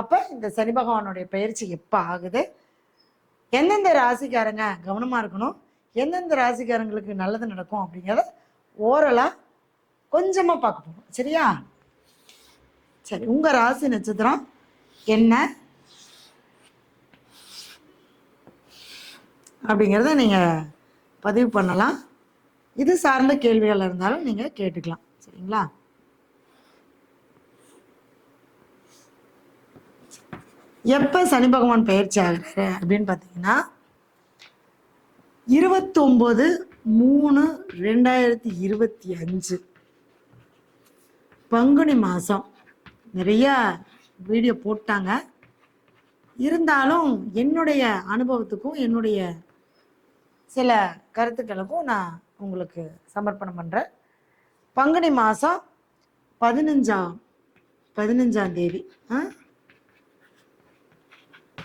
அப்போ இந்த சனி பகவானுடைய பயிற்சி எப்போ ஆகுது? எந்தெந்த ராசிக்காரங்க கவனமாக இருக்கணும்? எந்தெந்த ராசிக்காரங்களுக்கு நல்லது நடக்கும் அப்படிங்கிறத ஓரலாக கொஞ்சமாக பார்க்க போகணும் சரியா? சரி உங்கள் ராசி நட்சத்திரம் என்ன? அப்படிங்கிறத நீங்கள் பதிவு பண்ணலாம். இது சார்ந்த கேள்விகள் இருந்தாலும் நீங்கள் கேட்டுக்கலாம். சரிங்களா? எப்போ சனி பகவான் பயிற்சி ஆகிறாரு அப்படின்னு பார்த்தீங்கன்னா இருபத்தொம்போது மூணு ரெண்டாயிரத்தி இருபத்தி அஞ்சு. பங்குனி மாதம் நிறையா வீடியோ போட்டாங்க. இருந்தாலும் என்னுடைய அனுபவத்துக்கும் என்னுடைய சில கருத்துக்களுக்கும் நான் உங்களுக்கு சமர்ப்பணம் பண்ணுறேன் பங்குனி மாதம் பதினஞ்சாம் பதினஞ்சாம் தேதி. ஆ?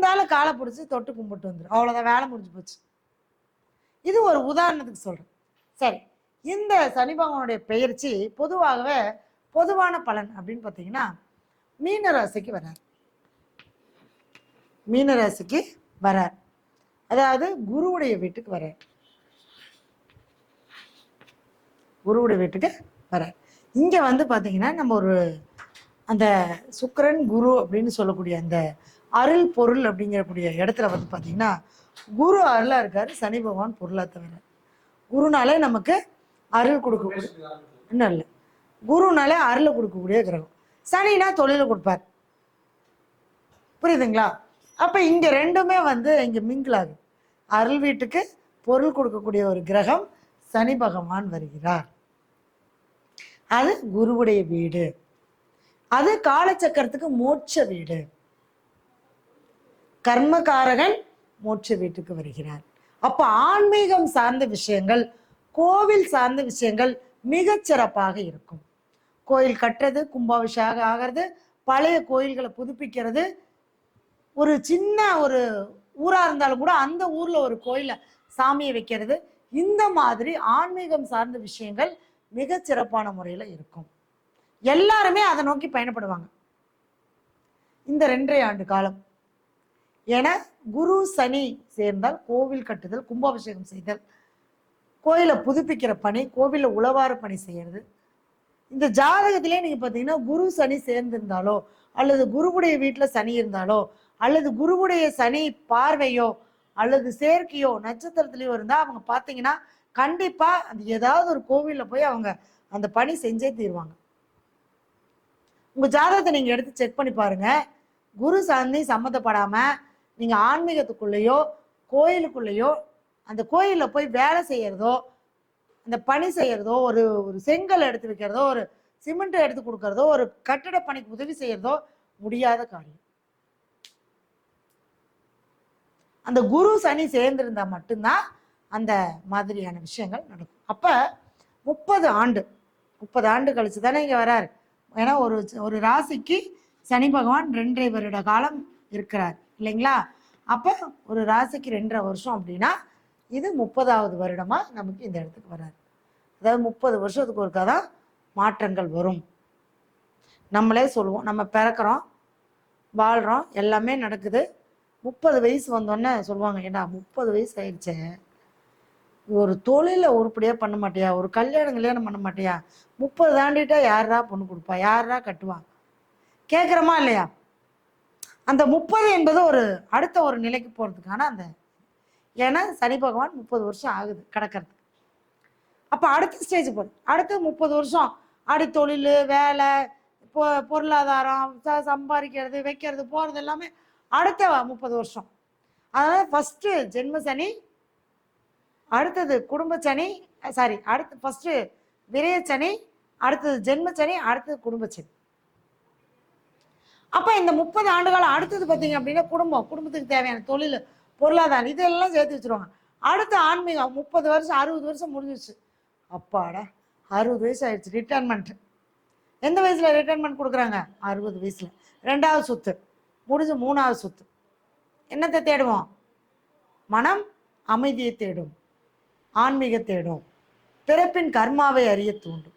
இருந்தாலும் காலை பிடிச்சி தொட்டு கும்பிட்டு வந்துடும் அவ்வளோதான் வேலை முடிஞ்சு போச்சு. இது ஒரு உதாரணத்துக்கு சொல்கிறேன் சரி இந்த சனி பகவானுடைய பெயர்ச்சி பொதுவாகவே பொதுவான பலன் அப்படின்னு பார்த்தீங்கன்னா மீன ராசிக்கு வரார். மீன ராசிக்கு வரார். அதாவது குருவுடைய வீட்டுக்கு வரார். குருவுடைய வீட்டுக்கு வரார். இங்கே வந்து பார்த்தீங்கன்னா நம்ம ஒரு அந்த சுக்கரன் குரு அப்படின்னு சொல்லக்கூடிய அந்த அருள் பொருள் அப்படிங்கிறக்கூடிய இடத்துல வந்து பார்த்தீங்கன்னா குரு அருளாக இருக்காரு சனி பகவான் பொருளாக தவிர. குருனாலே நமக்கு அருள் கொடுக்கக்கூடிய இன்னும் இல்லை. குருனாலே அருளை கொடுக்கக்கூடிய கிரகம். சனினா தொழிலை கொடுப்பார். புரியுதுங்களா? அப்போ இங்கே ரெண்டுமே வந்து இங்கே மிங்கிள் ஆகுது. அருள் வீட்டுக்கு பொருள் கொடுக்கக்கூடிய ஒரு கிரகம் சனி பகவான் வருகிறார். அது குருவுடைய வீடு. அது காலச்சக்கரத்துக்கு மோட்ச வீடு. கர்மகாரகன் மோட்ச வீட்டுக்கு வருகிறார் அப்ப ஆன்மீகம் சார்ந்த விஷயங்கள் கோவில் சார்ந்த விஷயங்கள் மிக சிறப்பாக இருக்கும். கோயில் கட்டுறது கும்பாபிஷேகம் ஆகிறது பழைய கோயில்களை புதுப்பிக்கிறது. ஒரு சின்ன ஒரு ஊரா இருந்தாலும் கூட அந்த ஊர்ல ஒரு கோயில சாமியை வைக்கிறது. இந்த மாதிரி ஆன்மீகம் சார்ந்த விஷயங்கள் மிக சிறப்பான முறையில இருக்கும். எல்லாருமே அதை நோக்கி பயணப்படுவாங்க. இந்த ரெண்டரை ஆண்டு காலம். என குரு சனி சேர்ந்தால் கோவில் கட்டுதல் கும்பாபிஷேகம் செய்தல் கோயிலை புதுப்பிக்கிற பணி கோவிலில் உழவார பணி செய்யறது. இந்த ஜாதகத்திலே நீங்கள் பார்த்தீங்கன்னா குரு சனி சேர்ந்திருந்தாலோ அல்லது குருவுடைய வீட்டில் சனி இருந்தாலோ அல்லது குருவுடைய சனி பார்வையோ அல்லது சேர்க்கையோ நட்சத்திரத்துலையோ இருந்தால் அவங்க பார்த்தீங்கன்னா கண்டிப்பாக அந்த ஏதாவது ஒரு கோவிலில் போய் அவங்க அந்த பணி செஞ்சே தீருவாங்க. உங்கள் ஜாதகத்தை நீங்கள் எடுத்து செக் பண்ணி பாருங்க. குரு சனி சம்மந்தப்படாமல் நீங்கள் ஆன்மீகத்துக்குள்ளேயோ கோயிலுக்குள்ளேயோ அந்த கோயிலில் போய் வேலை செய்யறதோ அந்த பணி செய்யறதோ ஒரு ஒரு செங்கல் எடுத்து வைக்கிறதோ ஒரு சிமெண்ட் எடுத்து கொடுக்கறதோ ஒரு கட்டிட பணிக்கு உதவி செய்யறதோ முடியாத காரியம். அந்த குரு சனி சேர்ந்திருந்தா மட்டும்தான் அந்த மாதிரியான விஷயங்கள் நடக்கும். அப்ப முப்பது ஆண்டு முப்பது ஆண்டு கழிச்சு தானே இங்க வராரு. ஏன்னா ஒரு ஒரு ராசிக்கு சனி பகவான் ரெண்டரை வருட காலம் இருக்கிறார். இல்லைங்களா? அப்போ ஒரு ராசிக்கு ரெண்டரை வருஷம் அப்படின்னா இது முப்பதாவது வருடமா நமக்கு இந்த இடத்துக்கு வராது. அதாவது முப்பது வருஷத்துக்கு ஒருக்கா தான் மாற்றங்கள் வரும். நம்மளே சொல்லுவோம் நம்ம பிறக்கிறோம் வாழ்கிறோம் எல்லாமே நடக்குது. முப்பது வயசு வந்தோடனே சொல்லுவாங்க ஏன்னா முப்பது வயசு ஆயிடுச்சே? ஒரு தொழிலை உருப்படியாக பண்ண மாட்டியா? ஒரு கல்யாணம் கல்யாணம் பண்ண மாட்டியா? முப்பது தாண்டிட்டா யாரா பொண்ணு கொடுப்பா? யாரா கட்டுவா? கேட்குறமா இல்லையா? அந்த முப்பது என்பது ஒரு அடுத்த ஒரு நிலைக்கு போகிறதுக்கான அந்த ஏன்னா சனி பகவான் முப்பது வருஷம் ஆகுது கிடக்கிறதுக்கு. அப்போ அடுத்த ஸ்டேஜ் போகுது அடுத்து முப்பது வருஷம். அடி தொழில் வேலை பொ பொருளாதாரம் ச சம்பாதிக்கிறது வைக்கிறது போகிறது எல்லாமே அடுத்த முப்பது வருஷம். அதனால் ஃபஸ்ட்டு ஜென்ம சனி அடுத்தது குடும்ப சனி சாரி அடுத்து ஃபஸ்ட்டு விரய சனி அடுத்தது ஜென்ம சனி அடுத்தது குடும்ப சனி. அப்போ இந்த முப்பது ஆண்டுகாலம் அடுத்தது பார்த்தீங்க அப்படின்னா குடும்பம் குடும்பத்துக்கு தேவையான தொழில் பொருளாதாரம் இதெல்லாம் சேர்த்து வச்சிருவாங்க. அடுத்த ஆன்மீகம் முப்பது வருஷம் அறுபது வருஷம் முடிஞ்சிச்சு அப்பாடா அறுபது வயசு ஆயிடுச்சு ரிட்டைர்மெண்ட் எந்த வயசில் ரிட்டைர்மெண்ட் கொடுக்குறாங்க? அறுபது வயசில். ரெண்டாவது சொத்து முடிஞ்சு மூணாவது சொத்து. என்னத்தை தேடுவோம்? மனம் அமைதியை தேடும் ஆன்மீக தேடும் பிறப்பின் கர்மாவை அறிய தூண்டும்.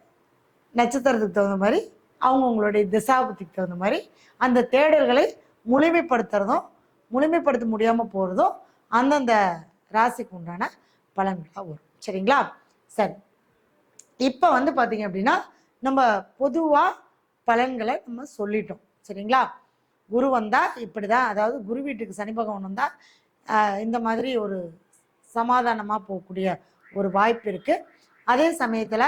நட்சத்திரத்துக்கு தகுந்த மாதிரி அவங்கவுங்களுடைய திசாபுத்திக்கு தகுந்த மாதிரி அந்த தேடல்களை முழுமைப்படுத்துறதும் முழுமைப்படுத்த முடியாமல் போகிறதும் அந்தந்த ராசிக்கு உண்டான பலன்களாக வரும். சரிங்களா? சரி. இப்போ வந்து பார்த்தீங்க அப்படின்னா நம்ம பொதுவாக பலன்களை நம்ம சொல்லிட்டோம். சரிங்களா? குரு வந்தால் இப்படி தான் அதாவது குரு வீட்டுக்கு சனி பகவான் வந்தால் இந்த மாதிரி ஒரு சமாதானமாக போகக்கூடிய ஒரு வாய்ப்பு இருக்குது அதே சமயத்தில்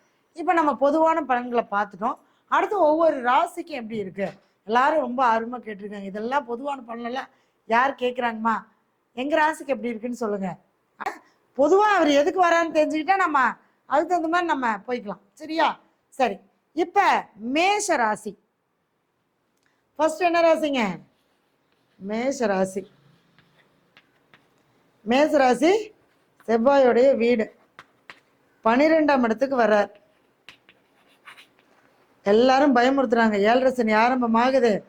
இப்போ நம்ம பொதுவான பலன்களை பார்த்துட்டோம். அடுத்து ஒவ்வொரு ராசிக்கும் எப்படி இருக்கு? எல்லாரும் ரொம்ப ஆர்வமாக கேட்டிருக்காங்க. இதெல்லாம் பொதுவான பலனெல்லாம் யார் கேட்குறாங்கம்மா எங்கள் ராசிக்கு எப்படி இருக்குன்னு சொல்லுங்க. பொதுவாக அவர் எதுக்கு வரான்னு தெரிஞ்சுக்கிட்டா நம்ம அதுக்கு தகுந்த மாதிரி நம்ம போய்க்கலாம். சரியா? சரி. இப்போ மேஷ ராசி. ஃபர்ஸ்ட் என்ன ராசிங்க? மேஷ ராசி. மேஷ ராசி செவ்வாயோடைய வீடு. பன்னிரெண்டாம் இடத்துக்கு வர்றார். எல்லாரும் பயமுறுத்துறாங்க. ஏழரை சனி ஆரம்பமாகுது.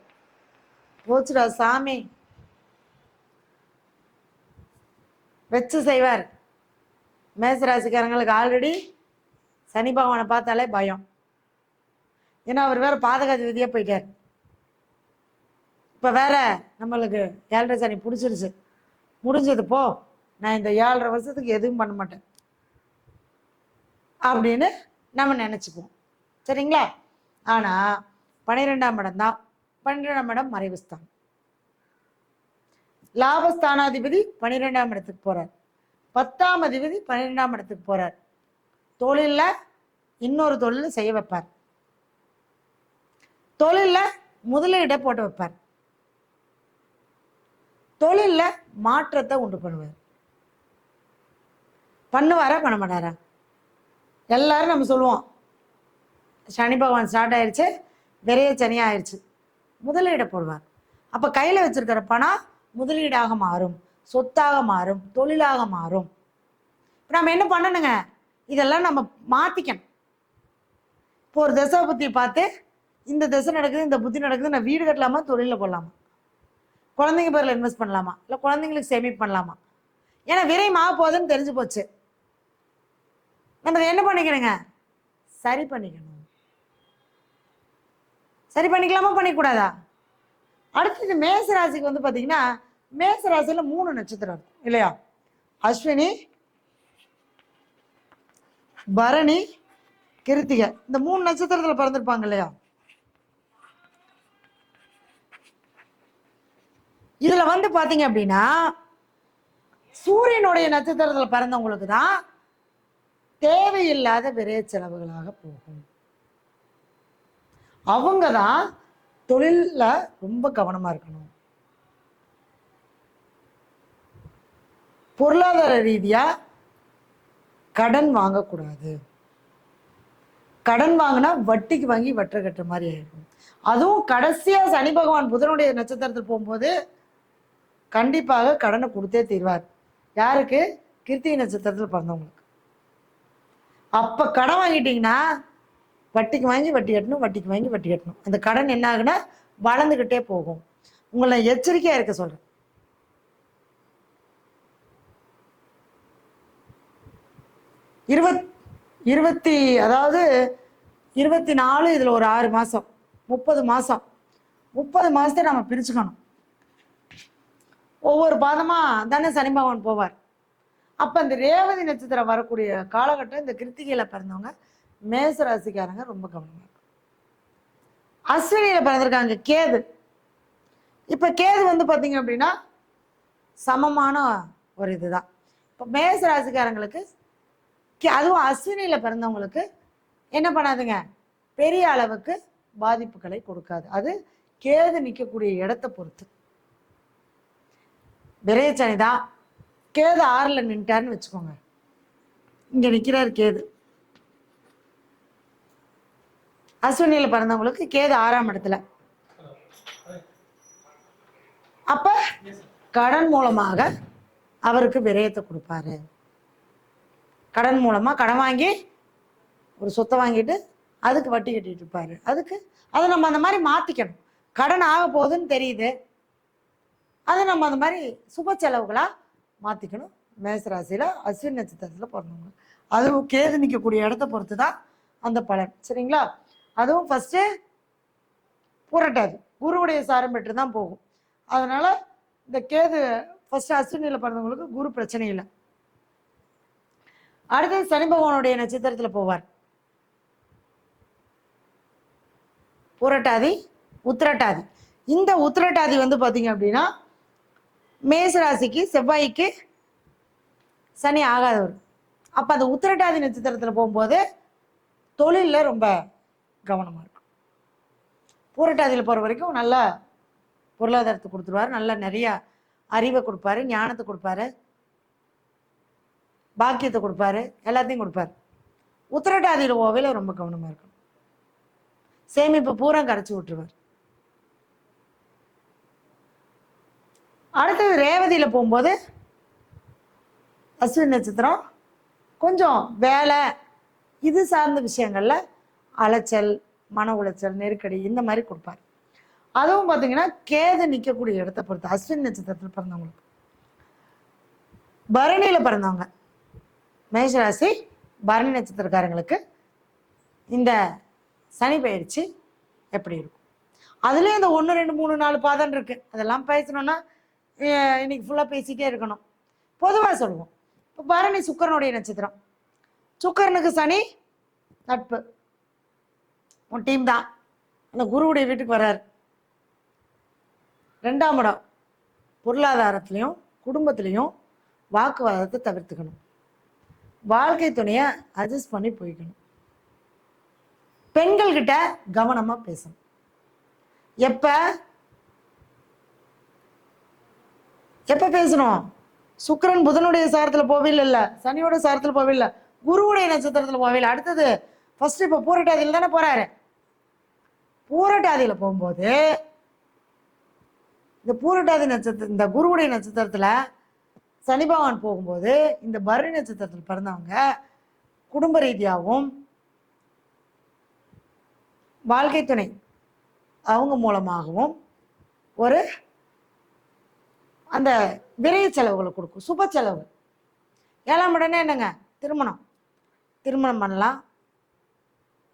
போச்சுடா சாமி. வச்சு செய்வார். மேசராசிக்காரங்களுக்கு ஆல்ரெடி சனி பகவானை பார்த்தாலே பயம். ஏன்னா அவர் வேற பாதகாதி விதியாக போயிட்டார். இப்போ வேற நம்மளுக்கு ஏழரை சனி பிடிச்சிருச்சு. முடிஞ்சது போ. நான் இந்த ஏழரை வருஷத்துக்கு எதுவும் பண்ண மாட்டேன். அப்படின்னு நம்ம நினச்சிக்குவோம். சரிங்களா? ஆனால் பன்னிரெண்டாம் இடம் தான். பன்னிரெண்டாம் இடம் மறைவுஸ்தானம் லாபஸ்தானாதிபதி பன்னிரெண்டாம் இடத்துக்கு போகிறார் பத்தாம் அதிபதி பன்னிரெண்டாம் இடத்துக்கு போறார். தொழில்ல இன்னொரு தொழில் செய்ய வைப்பார். தொழில்ல முதலீடை போட்டு வைப்பார். தொழில்ல மாற்றத்தை உண்டு பண்ணுவார். பண்ணுவாரா பண்ண மாட்டாரா? எல்லாரும் நம்ம சொல்லுவோம். சனி பகவான் ஸ்டார்ட் ஆயிடுச்சு விரைய சனியாக ஆயிடுச்சு முதலீடை போடுவார். அப்போ கையில் வச்சிருக்கிற பணம் முதலீடாக மாறும் சொத்தாக மாறும் தொழிலாக மாறும். இப்போ நம்ம என்ன பண்ணணுங்க? இதெல்லாம் நம்ம மாற்றிக்கணும் இப்போ ஒரு திசை புத்தி பார்த்து இந்த தசை நடக்குது இந்த புத்தி நடக்குது நான் வீடு கட்டலாமா தொழிலில் போடலாமா குழந்தைங்க பேரில் இன்வெஸ்ட் பண்ணலாமா? இல்லை குழந்தைங்களுக்கு சேமிப்பு பண்ணலாமா? ஏன்னா விரையும் போகுதுன்னு தெரிஞ்சு போச்சு. நம்ம இதை என்ன பண்ணிக்கணுங்க? சரி பண்ணிக்கணும். சரி பண்ணிக்கலாமா? பண்ணிக்கூடாதா? அடுத்தது மேச ராசிக்கு வந்து பார்த்தீங்கன்னா மேச ராசியில் மூணு நட்சத்திரம் இருக்கும் இல்லையா? அஸ்வினி பரணி கிருத்திகை. இந்த மூணு நட்சத்திரத்தில் பிறந்திருப்பாங்க இல்லையா? இதில் வந்து பார்த்தீங்க அப்படின்னா சூரியனுடைய நட்சத்திரத்தில் பிறந்தவங்களுக்கு தான் தேவையில்லாத விரைய செலவுகளாக போகும். அவங்க தான் தொழிலில் ரொம்ப கவனமாக இருக்கணும். பொருளாதார ரீதியாக கடன் வாங்கக்கூடாது. கடன் வாங்கினா வட்டிக்கு வாங்கி வற்ற கட்டுற மாதிரி ஆயிடும். அதுவும் கடைசியாக சனி பகவான் புதனுடைய நட்சத்திரத்தில் போகும்போது கண்டிப்பாக கடனை கொடுத்தே தீர்வார். யாருக்கு? கிருத்திகை நட்சத்திரத்தில் பிறந்தவங்களுக்கு. அப்போ கடன் வாங்கிட்டீங்கன்னா வட்டிக்கு வாங்கி வட்டி கட்டணும் வட்டிக்கு வாங்கி வட்டி கட்டணும். அந்த கடன் என்ன ஆகுனா வளர்ந்துக்கிட்டே போகும். உங்களை எச்சரிக்கையாக இருக்க சொல்கிறேன் இருபத் இருபத்தி அதாவது இருபத்தி நாலு இதில் ஒரு ஆறு மாதம் முப்பது மாதம் முப்பது மாதத்தை நம்ம பிரிச்சுக்கணும். ஒவ்வொரு பாதமாக தானே சனி பகவான் போவார். அப்போ இந்த ரேவதி நட்சத்திரம் வரக்கூடிய காலகட்டம் இந்த கிருத்திகையில் பிறந்தவங்க. மேச ராசிக்காரங்க ரொம்ப கவனமாக இருக்கும் அஸ்வினியில் பிறந்திருக்காங்க கேது. இப்போ கேது வந்து பார்த்தீங்க அப்படின்னா சமமான ஒரு இதுதான். இப்போ மேச ராசிக்காரங்களுக்கு கே- அதுவும் அஸ்வினியில் பிறந்தவங்களுக்கு என்ன பண்ணாதுங்க? பெரிய அளவுக்கு பாதிப்புகளை கொடுக்காது. அது கேது நிற்கக்கூடிய இடத்த பொறுத்து. விரைச்சனி தான் கேது ஆறில் நின்ட்டார்னு வச்சுக்கோங்க. இங்கே நிற்கிறார் கேது. அஸ்வினியில் பிறந்தவங்களுக்கு கேது ஆறாம் இடத்துல. அப்ப கடன் மூலமாக அவருக்கு விரயத்தை கொடுப்பாரு. கடன் மூலமாக கடன் வாங்கி ஒரு சொத்தை வாங்கிட்டு அதுக்கு வட்டி கட்டிட்டு இருப்பாரு. அதுக்கு அதை நம்ம அந்த மாதிரி மாற்றிக்கணும் கடன் ஆக போகுதுன்னு தெரியுது. அதை நம்ம அந்த மாதிரி சுப செலவுகளாக மாற்றிக்கணும் மேசராசியில் அஸ்வின் நட்சத்திரத்தில் பிறந்தவங்க. அதுவும் கேது நிற்கக்கூடிய இடத்த பொறுத்து தான் அந்த பலன். சரிங்களா? அதுவும் ஃபஸ்ட்டு புரட்டாது. குருவுடைய சாரம் பெற்று தான் போகும். அதனால் இந்த கேது ஃபஸ்ட்டு அஸ்வினியில் பிறந்தவங்களுக்கு குரு பிரச்சனை இல்லை. அடுத்தது சனி பகவானுடைய நட்சத்திரத்தில் போவார். புரட்டாதி உத்திரட்டாதி. இந்த உத்திரட்டாதி வந்து பார்த்தீங்க அப்படின்னா மேசராசிக்கு செவ்வாய்க்கு சனி ஆகாதவர். அப்போ அந்த உத்திரட்டாதி நட்சத்திரத்தில் போகும்போது தொழிலில் ரொம்ப கவனமாக இருக்கும் பூரட்டாதியில் போகிற வரைக்கும் நல்லா பொருளாதாரத்தை கொடுத்துருவாரு. நல்லா நிறையா அறிவை கொடுப்பாரு ஞானத்தை கொடுப்பாரு பாக்கியத்தை கொடுப்பாரு எல்லாத்தையும் கொடுப்பாரு. உத்திரட்டாதியில் ஓவையில் ரொம்ப கவனமாக இருக்கணும். சேமிப்பு பூரா கரைச்சி விட்டுருவார். அடுத்தது ரேவதியில் போகும்போது அஸ்வின் நட்சத்திரம் கொஞ்சம் வேலை இது சார்ந்த விஷயங்களில் அலைச்சல் மன உளைச்சல் நெருக்கடி இந்த மாதிரி கொடுப்பார். அதுவும் பார்த்தீங்கன்னா கேது நிற்கக்கூடிய இடத்த பொறுத்து அஸ்வின் நட்சத்திரத்தில் பிறந்தவங்களுக்கு. பரணியில் பிறந்தவங்க. மேஷராசி பரணி நட்சத்திரக்காரங்களுக்கு இந்த சனி பயிற்சி எப்படி இருக்கும்? அதுலேயும் இந்த ஒன்று ரெண்டு மூணு நாலு பாதம் இருக்குது அதெல்லாம் பேசணும்னா இன்னைக்கு ஃபுல்லாக பேசிட்டே இருக்கணும். பொதுவாக சொல்லுவோம். இப்போ பரணி சுக்கரனுடைய நட்சத்திரம். சுக்கரனுக்கு சனி நட்பு. உன் டீம் தான். அந்த குருவுடைய வீட்டுக்கு வர்றார் ரெண்டாம் இடம் பொருளாதாரத்துலேயும் குடும்பத்துலேயும் வாக்குவாதத்தை தவிர்த்துக்கணும். வாழ்க்கை துணையை அட்ஜஸ்ட் பண்ணி போய்க்கணும். பெண்கள்கிட்ட கவனமாக பேசணும். எப்போ? எப்போ பேசணும்? சுக்கிரன் புதனுடைய சாரத்தில் போவில்லை இல்லை சனியோட சாரத்துல போவில்லை குருவுடைய நட்சத்திரத்தில் போவில்லை. அடுத்தது ஃபர்ஸ்ட் இப்போ பூரட்டாதியில தானே போகிறாரு பூரட்டாதியில் போகும்போது இந்த பூரட்டாதி நட்சத்திரம் இந்த குருவுடைய நட்சத்திரத்தில் சனி பகவான் போகும்போது இந்த பரணி நட்சத்திரத்தில் பிறந்தவங்க குடும்ப ரீதியாகவும் வாழ்க்கை துணை அவங்க மூலமாகவும் ஒரு அந்த விரைய செலவுகளை கொடுக்கும் சுப செலவு ஏழாம் உடனே என்னங்க? திருமணம். திருமணம் பண்ணலாம்.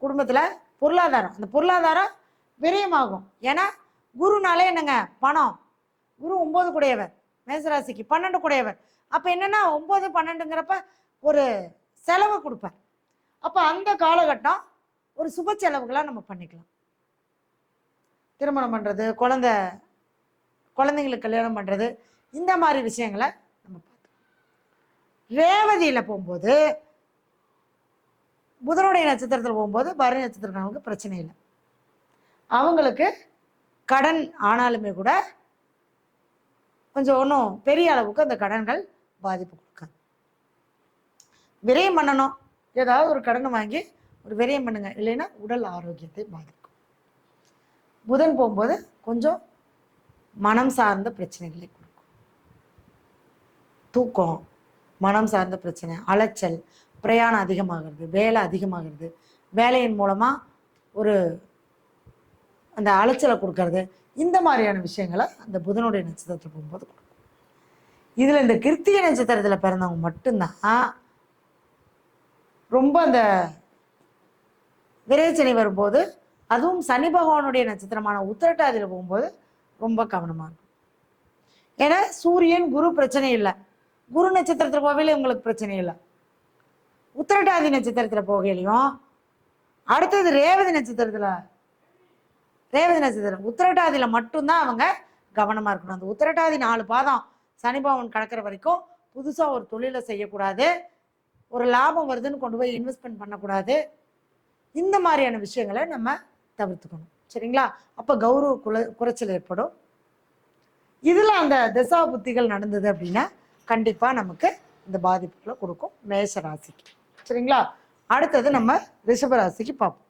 குடும்பத்தில் பொருளாதாரம். அந்த பொருளாதாரம் விரயமாகும். ஏன்னா குருனாலே என்னங்க? பணம். குரு ஒம்பது கூடையவர். மேசராசிக்கு பன்னெண்டு கூடையவர். அப்போ என்னன்னா ஒம்பது பன்னெண்டுங்கிறப்ப ஒரு செலவு கொடுப்பார். அப்போ அந்த காலகட்டம் ஒரு சுப செலவுகளாக நம்ம பண்ணிக்கலாம். திருமணம் பண்ணுறது குழந்த குழந்தைங்களுக்கு கல்யாணம் பண்ணுறது இந்த மாதிரி விஷயங்களை நம்ம பார்த்தோம் ரேவதியில் போகும்போது புதனுடைய நட்சத்திரத்தில் போகும்போது பரணி நட்சத்திரக்காரங்களுக்கு பிரச்சனை இல்லை. அவங்களுக்கு கடன் ஆனாலுமே கூட கொஞ்சம் ஒன்றும் பெரிய அளவுக்கு அந்த கடன்கள் பாதிப்பு கொடுக்காது. விரயம் பண்ணணும். ஏதாவது ஒரு கடன் வாங்கி ஒரு விரயம் பண்ணுங்க. இல்லைன்னா உடல் ஆரோக்கியத்தை பாதிக்கும். புதன் போகும்போது கொஞ்சம் மனம் சார்ந்த பிரச்சனைகளை கொடுக்கும். தூக்கம் மனம் சார்ந்த பிரச்சனை அலைச்சல் பிரயாணம் அதிகமாகிறது வேலை அதிகமாகிறது. வேலையின் மூலமாக ஒரு அந்த அலைச்சலை கொடுக்கறது இந்த மாதிரியான விஷயங்களை அந்த புதனுடைய நட்சத்திரத்தில் போகும்போது கொடுக்கும். இந்த கிருத்திகை நட்சத்திரத்தில் பிறந்தவங்க மட்டும்தான். ரொம்ப அந்த விரைச்சனி வரும்போது அதுவும் சனி பகவானுடைய நட்சத்திரமான உத்திரட்டாதியில் போகும்போது ரொம்ப கவனமாக இருக்கும். ஏன்னா சூரியன் குரு பிரச்சனை இல்லை. குரு நட்சத்திரத்தில் போகவே உங்களுக்கு பிரச்சனை இல்லை. உத்திரட்டாதி நட்சத்திரத்தில் போகையிலையும் அடுத்தது ரேவதி நட்சத்திரத்தில் ரேவதி நட்சத்திரம். உத்திரட்டாதியில் மட்டும்தான் அவங்க கவனமாக இருக்கணும். அந்த உத்திரட்டாதி நாலு பாதம் சனிபாவன் கடக்கிற வரைக்கும் புதுசாக ஒரு தொழிலை செய்யக்கூடாது. ஒரு லாபம் வருதுன்னு கொண்டு போய் இன்வெஸ்ட்மெண்ட் பண்ணக்கூடாது. இந்த மாதிரியான விஷயங்களை நம்ம தவிர்த்துக்கணும். சரிங்களா? அப்போ கௌரவ குல குறைச்சல் ஏற்படும். இதில் அந்த திசா புத்திகள் நடந்தது அப்படின்னா கண்டிப்பாக நமக்கு இந்த பாதிப்புகளை கொடுக்கும். மேஷ ராசிக்கு. சரிங்களா? அடுத்தது நம்ம ரிஷப ராசிக்கு பார்ப்போம்.